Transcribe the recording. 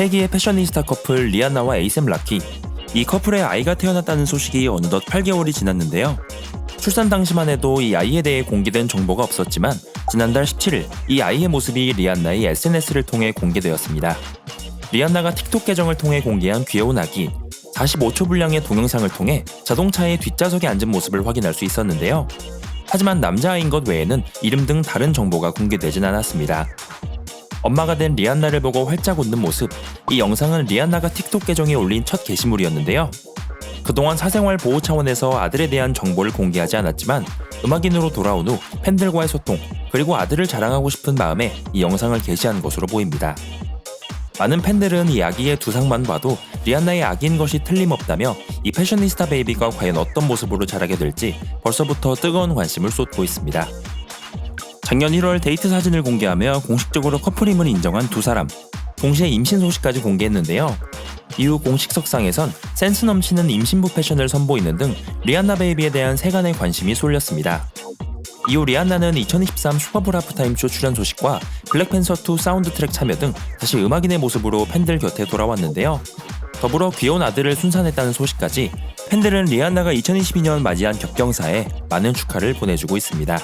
세기의 패셔니스타 커플 리안나와 에이셈 라키. 이 커플의 아이가 태어났다는 소식이 어느덧 8개월이 지났는데요. 출산 당시만 해도 이 아이에 대해 공개된 정보가 없었지만 지난달 17일 이 아이의 모습이 리안나의 SNS를 통해 공개되었습니다. 리안나가 틱톡 계정을 통해 공개한 귀여운 아기 45초 분량의 동영상을 통해 자동차의 뒷좌석에 앉은 모습을 확인할 수 있었는데요. 하지만 남자아이인 것 외에는 이름 등 다른 정보가 공개되진 않았습니다. 엄마가 된 리안나를 보고 활짝 웃는 모습. 이 영상은 리안나가 틱톡 계정에 올린 첫 게시물이었는데요. 그동안 사생활 보호 차원에서 아들에 대한 정보를 공개하지 않았지만 음악인으로 돌아온 후 팬들과의 소통 그리고 아들을 자랑하고 싶은 마음에 이 영상을 게시한 것으로 보입니다. 많은 팬들은 이 아기의 두상만 봐도 리안나의 아기인 것이 틀림없다며 이 패셔니스타 베이비가 과연 어떤 모습으로 자라게 될지 벌써부터 뜨거운 관심을 쏟고 있습니다. 작년 1월 데이트 사진을 공개하며 공식적으로 커플임을 인정한 두 사람. 동시에 임신 소식까지 공개했는데요. 이후 공식석상에선 센스 넘치는 임신부 패션을 선보이는 등 리안나 베이비에 대한 세간의 관심이 쏠렸습니다. 이후 리안나는 2023 슈퍼볼 하프타임쇼 출연 소식과 블랙팬서2 사운드 트랙 참여 등 다시 음악인의 모습으로 팬들 곁에 돌아왔는데요. 더불어 귀여운 아들을 순산했다는 소식까지 팬들은 리안나가 2022년 맞이한 격경사에 많은 축하를 보내주고 있습니다.